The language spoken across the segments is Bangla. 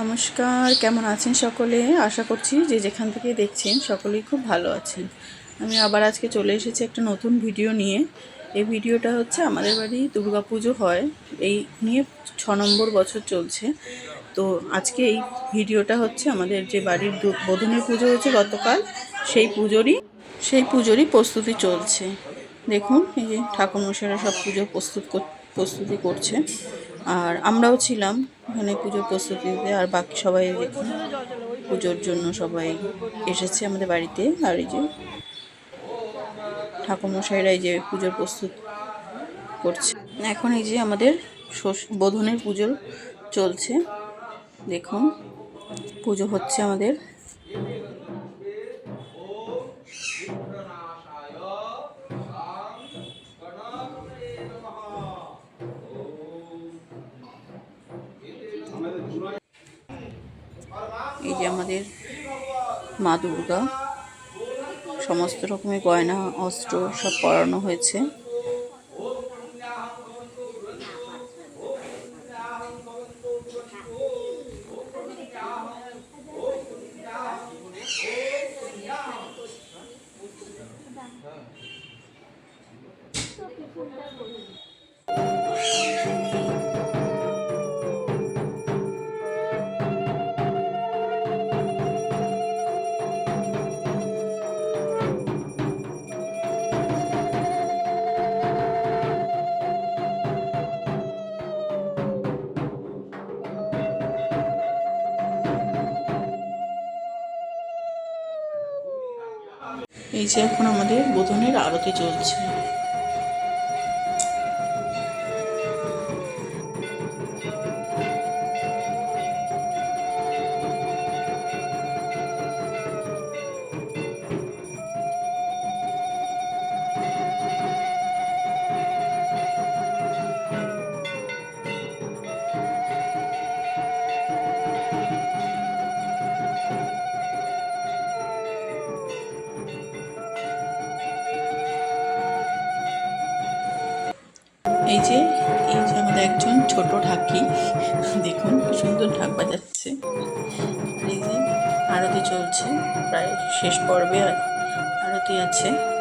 নমস্কার, কেমন আছেন সকলে? আশা করছি যে যেখান থেকে দেখছেন সকলেই খুব ভালো আছেন। আমি আবার আজকে চলে এসেছি একটা নতুন ভিডিও নিয়ে। এই ভিডিওটা হচ্ছে আমাদের বাড়ি দুর্গা পুজো হয়। এই নিয়ে ছ নম্বর বছর চলছে। তো আজকে এই ভিডিওটা হচ্ছে আমাদের যে বাড়ির বোধনের পুজো হয়েছে গতকাল, সেই পুজোরই সেই পুজোরই প্রস্তুতি চলছে। দেখুন, এই যে ঠাকুর ঠাকুরমশাইরা সব পুজো প্রস্তুত প্রস্তুতি করছে। আর আমরাও ছিলাম এখানে পুজোর প্রস্তুতিতে আর বাকি সবাই দেখুন পুজোর জন্য সবাই এসেছে আমাদের বাড়িতে। আর এই যে ঠাকুরমশাইরা এই যে পুজোর প্রস্তুত করছে। এখন এই যে আমাদের বোধনের পুজো চলছে। দেখুন, পুজো হচ্ছে আমাদের এই যে আমাদের মা দুর্গা সমস্ত রকমের গয়না অস্ত্র সব পরানো হয়েছে। এই যে এখন আমাদের বোধনের আরতি চলছে। এই যে এই যে আমাদের একজন ছোট ঢাকি। দেখুন সুন্দর ঢাক বাজাচ্ছে। এই যে, আরতি চলছে, প্রায় শেষ পর্বে আর আরতি আছে।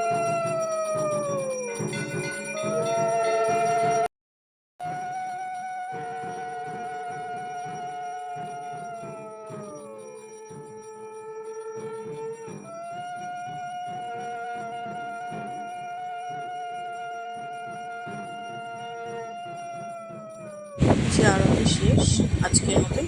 যে আরতি শেষ আজকের মতো